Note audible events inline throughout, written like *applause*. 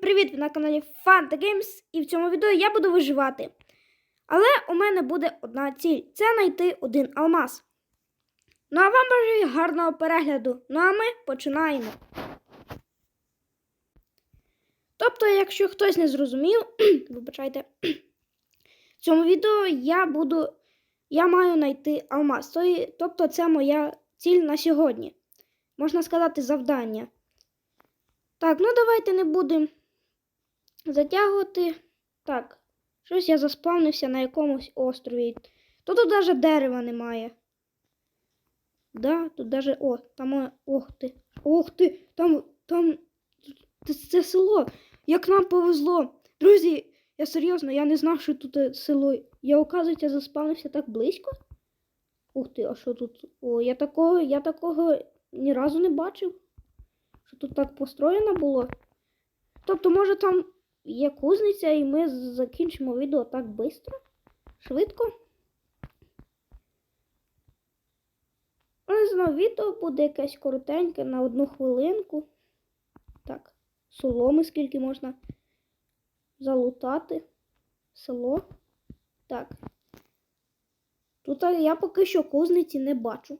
Привіт! Ви на каналі Fanta Games і в цьому відео я буду виживати. Але у мене буде одна ціль це знайти один алмаз. Ну а вам бажаю гарного перегляду. Ну а ми починаємо. Тобто, якщо хтось не зрозумів, *clears throat* вибачайте, *clears throat* в цьому відео я буду. Я маю знайти алмаз. Тобто, це моя ціль на сьогодні. Можна сказати, завдання. Так, ну давайте не будемо затягувати. Так, щось я заспавнився на якомусь острові. Тут навіть дерева немає. Да, тут даже. О, там. Ох ти. Ох ти! Там. Там. Це, це село. Як нам повезло. Друзі, я серйозно, я не знав, що тут е, село. Я, оказується, заспавнився так близько. Ух ти, а що тут? О, я такого, я такого ні разу не бачив. Що тут так построєно було. Тобто, може, там є кузниця, і ми закінчимо відео так швидко, швидко. Ну, Не знаю, відео буде якесь коротеньке на одну хвилинку. Так, соломи скільки можна залутати. Село. Так. Тут я поки що кузниці не бачу.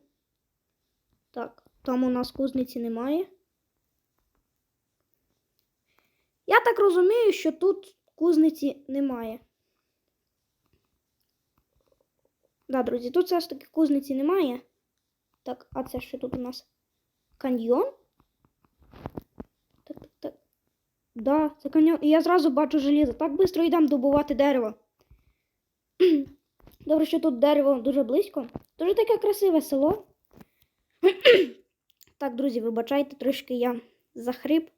Так, там у нас кузниці немає. Я так розумію, що тут кузниці немає. Да, друзі, тут все ж таки кузниці немає. Так, а це що тут у нас? Каньйон? Так, так, так. Да, це каньйон. І я зразу бачу желізо. Так швидко йдемо добувати дерево. *clears throat* Добре, що тут дерево дуже близько. Дуже таке красиве село. *clears throat* так, друзі, вибачайте, трошки я захрип.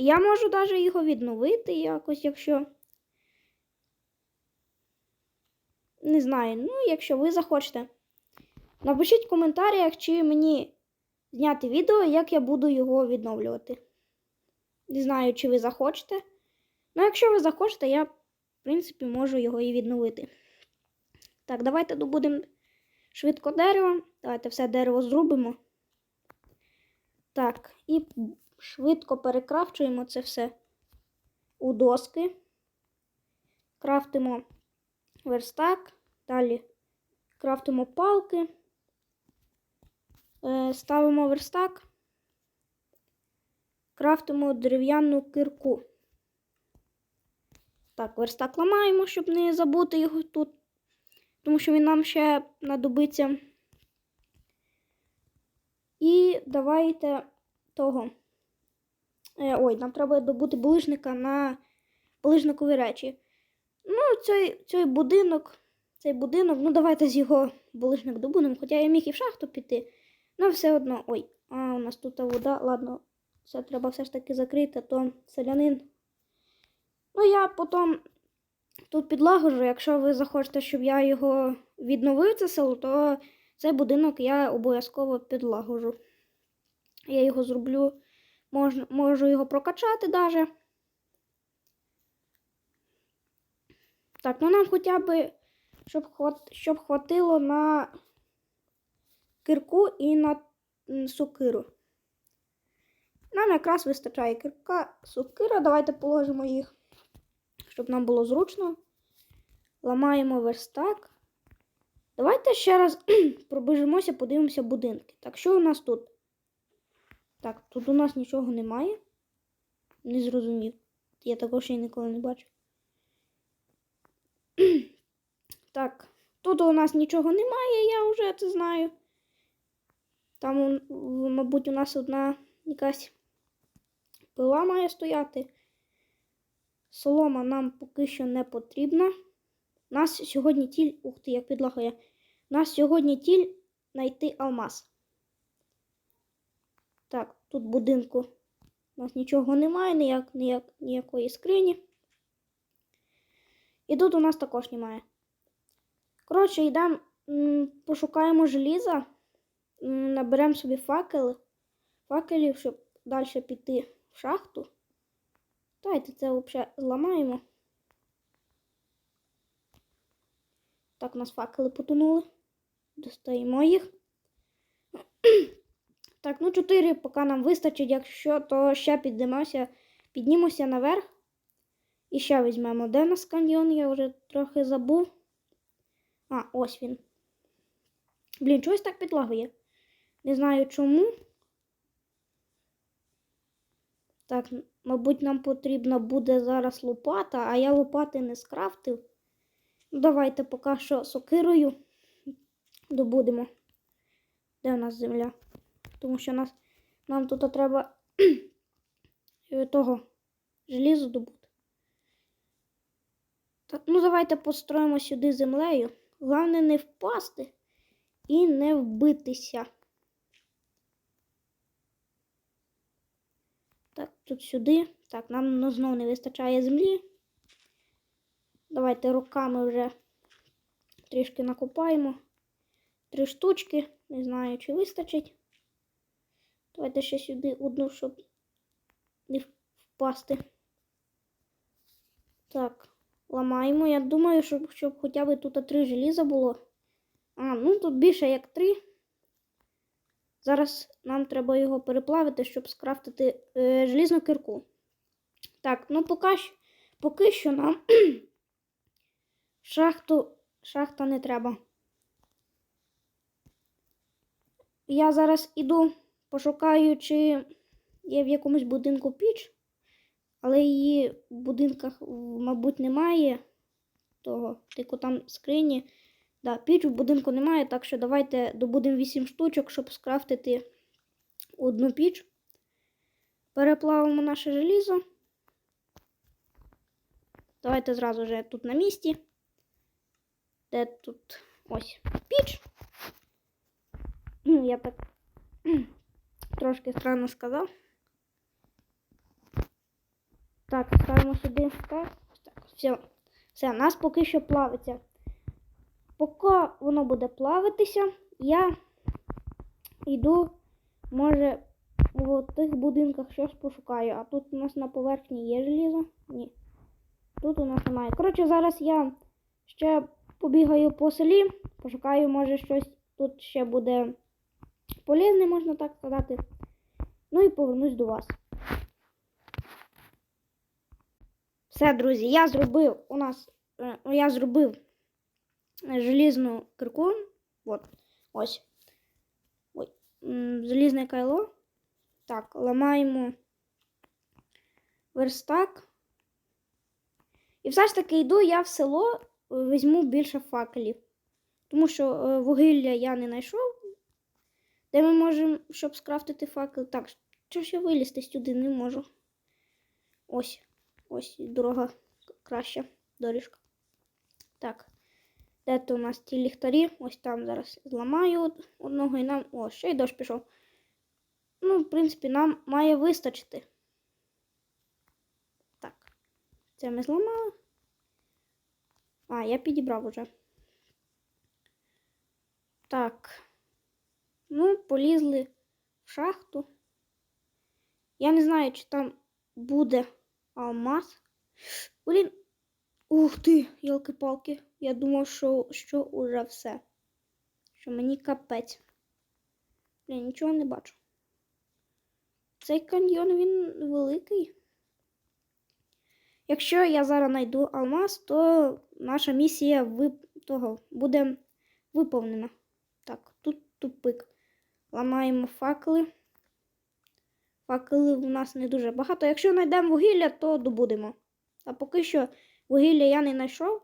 Я можу навіть його відновити якось, якщо. Не знаю, ну, якщо ви захочете. Напишіть в коментарях, чи мені зняти відео, як я буду його відновлювати. Не знаю, чи ви захочете. Ну, якщо ви захочете, я, в принципі, можу його і відновити. Так, давайте добудемо швидко дерево. Давайте все дерево зрубимо. Так, і швидко перекрафчуємо це все у доски. Крафтимо верстак, далі крафтимо палки, Е, ставимо верстак, крафтимо дерев'яну кирку. Так, верстак ламаємо, щоб не забути його тут, тому що він нам ще надобиться. І давайте того. Е, ой, нам треба добути булижника на булижникові речі. Ну, цей, цей будинок, цей будинок, ну давайте з його булижник добудемо, хоча я міг і в шахту піти. Ну, все одно. Ой, а у нас тут вода. Ладно, це треба все ж таки закрити, то селянин. Ну, я потім тут підлагоджу. Якщо ви захочете, щоб я його відновив, це село, то цей будинок я обов'язково підлагоджу. Я його зроблю, можна, можу його прокачати навіть. Так, ну нам хоча б, щоб, щоб хватило на кирку і на м, сокиру. Нам якраз вистачає кирка, сокира. Давайте положимо їх, щоб нам було зручно. Ламаємо верстак. Давайте ще раз *clears throat* пробіжимося, подивимося будинки. Так, що у нас тут? Так, тут у нас нічого немає. Не зрозумів. Я такого ще ніколи не бачив. *clears throat* Так, тут у нас нічого немає, я вже це знаю. Там, мабуть, у нас одна якась пила має стояти. Солома нам поки що не потрібна. Нас сьогодні тіль. Ух ти, як підлагає. У нас сьогодні тіль знайти алмаз. Так, тут будинку у нас нічого немає, ніяк, ніяк, ніякої скрині. І тут у нас також немає. Коротше, йдемо, пошукаємо желіза, наберемо собі факели, факелів, щоб далі піти в шахту. Давайте це взагалі зламаємо. Так, у нас факели потонули. Достаємо їх. Так, ну 4 поки нам вистачить, якщо, то ще піднімемося, піднімемося наверх. І ще візьмемо. Де нас каньйон? Я вже трохи забув. А, ось він. Блін, чогось так підлагує. Не знаю чому. Так, мабуть, нам потрібна буде зараз лопата, а я лопати не скрафтив. Ну, давайте поки що сокирою добудемо. Де у нас земля? Тому що нас, нам тут треба *clears throat* е, того желізу добути. Так, ну давайте построїмо сюди землею. Головне не впасти і не вбитися. Так, тут сюди. Так, нам ну, знову не вистачає землі. Давайте руками вже трішки накопаємо. Три штучки. Не знаю, чи вистачить. Давайте ще сюди одну, щоб не впасти. Так, ламаємо. Я думаю, щоб, щоб хоча б тут три желіза було. А, ну тут більше як три. Зараз нам треба його переплавити, щоб скрафтити е, желізну кирку. Так, ну поки, поки що нам *clears throat* шахту, шахта не треба. Я зараз іду, пошукаю, чи є в якомусь будинку піч, але її в будинках, мабуть, немає. Того, тільки там скрині. Да, піч в будинку немає, так що давайте добудемо 8 штучок, щоб скрафтити одну піч. Переплавимо наше желізо. Давайте зразу вже тут на місці. Де тут ось піч. Ну, Я так трошки странно сказав. Так, ставимо сюди. Так, так, все. Все, нас поки що плавиться. Поки воно буде плавитися, я йду, може, в тих будинках щось пошукаю. А тут у нас на поверхні є желізо? Ні. Тут у нас немає. Коротше, зараз я ще побігаю по селі, пошукаю, може, щось тут ще буде полезне, можна так сказати. Ну і повернусь до вас. Все, друзі, я зробив у нас. е, Я зробив желізну кирку. От, ось. Ой. м, Желізне кайло. Так, ламаємо верстак. І все ж таки йду я в село, візьму більше факелів. Тому що е, вугілля я не знайшов. Де ми можемо, щоб скрафтити факел. Так, що ж я вилізти сюди не можу. Ось. Ось дорога краща доріжка. Так. Де то у нас ті ліхтарі? Ось там зараз зламаю одного і нам. О, ще й дощ пішов. Ну, в принципі, нам має вистачити. Так. Це ми зламали. А, я підібрав уже. Так. Ну, полізли в шахту. Я не знаю, чи там буде алмаз. Блін. Ух ти, ялки-палки. Я думав, що, що уже все. Що мені капець. Блін, нічого не бачу. Цей каньйон він великий. Якщо я зараз знайду алмаз, то наша місія вип... того буде виповнена. Так, тут тупик. Ламаємо факели. Факелів у нас не дуже багато. Якщо знайдемо вугілля, то добудемо. А поки що вугілля я не знайшов,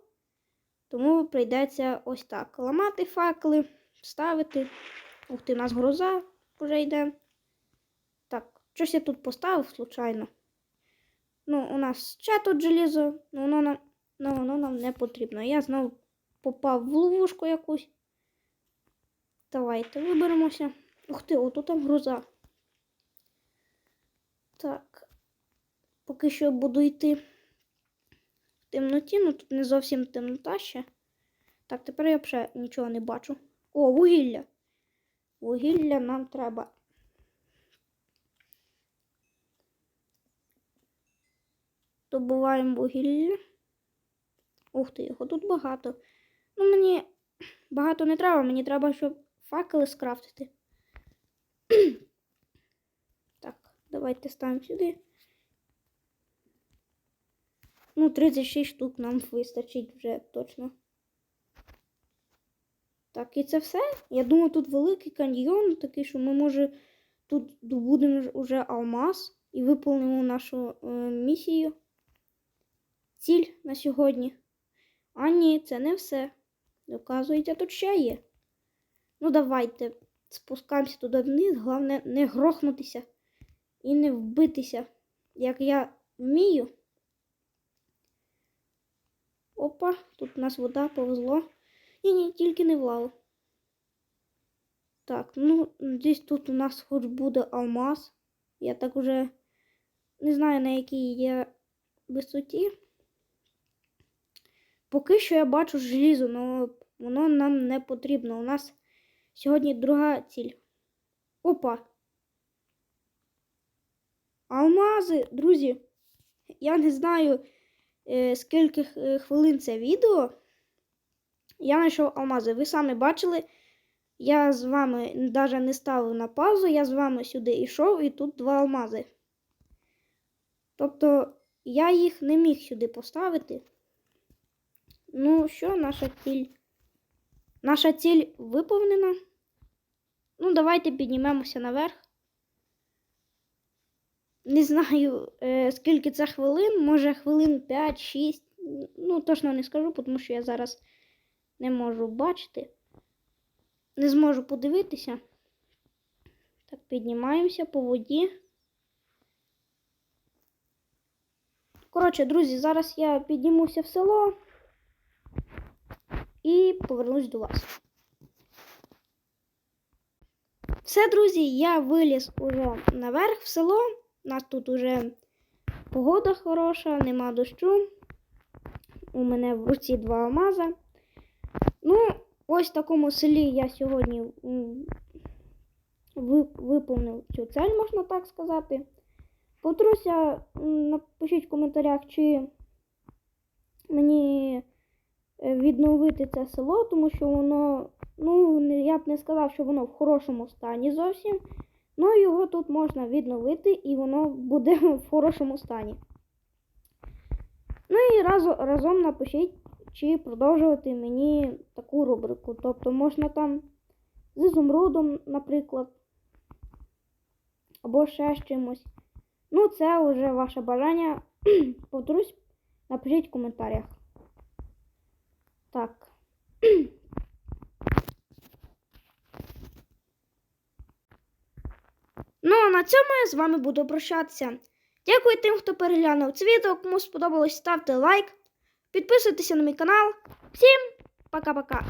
тому прийдеться ось так. Ламати факели, ставити. Ух ти, у нас гроза вже йде. Так, щось я тут поставив, случайно. Ну, у нас ще тут желізо, ну воно нам, ну, воно нам не потрібно. Я знову попав в ловушку якусь. Давайте виберемося. Ух ти, отут там гроза. Так. Поки що буду йти в темноті, ну тут не зовсім темнота ще. Так, тепер я вже нічого не бачу. О, вугілля. Вугілля нам треба. Добуваємо вугілля. Ух ти, його тут багато. Ну, мені багато не треба, мені треба, щоб факели скрафтити. Давайте ставимо сюди. Ну, 36 штук нам вистачить вже точно. Так, і це все. Я думаю, тут великий каньйон, такий, що ми, може, тут добудемо вже алмаз і виповнимо нашу е, місію. Ціль на сьогодні. А ні, це не все. Оказується, тут ще є. Ну, давайте спускаємося туди вниз. Головне не грохнутися і не вбитися, як я вмію. Опа, тут у нас вода повезло. Ні, ні, тільки не в лаву. Так, ну, десь тут у нас хоч буде алмаз. Я так уже не знаю, на якій є висоті. Поки що я бачу желізо, але воно нам не потрібно. У нас сьогодні друга ціль. Опа. Алмази, друзі. Я не знаю, е, скільки хвилин це відео. Я знайшов алмази. Ви самі бачили. Я з вами навіть не ставив на паузу, я з вами сюди йшов, і тут два алмази. Тобто я їх не міг сюди поставити. Ну, що, наша ціль? Наша ціль виповнена. Ну, давайте піднімемося наверх. Не знаю, е, скільки це хвилин, може хвилин 5-6. Ну, точно не скажу, тому що я зараз не можу бачити. Не зможу подивитися. Так, піднімаємося по воді. Коротше, друзі, зараз я піднімуся в село і повернусь до вас. Все, друзі, я виліз уже наверх в село. У нас тут уже погода хороша, нема дощу. У мене в руці два алмаза. Ну, ось в такому селі я сьогодні виповнив цю цель, можна так сказати. Потруся, напишіть в коментарях, чи мені е, відновити це село, тому що воно, ну, я б не сказав, що воно в хорошому стані зовсім. Ну, його тут можна відновити і воно буде *laughs* в хорошому стані. Ну і разо, разом напишіть, чи продовжувати мені таку рубрику. Тобто можна там з ізумрудом, наприклад, або ще з чимось. Ну, це вже ваше бажання. *clears throat* Повторюсь, напишіть в коментарях. Так. *clears throat* Ну, а на цьому я з вами буду прощатися. Дякую тим, хто переглянув це відео. Кому сподобалось, ставте лайк, підписуйтеся на мій канал. Всім пока-пока!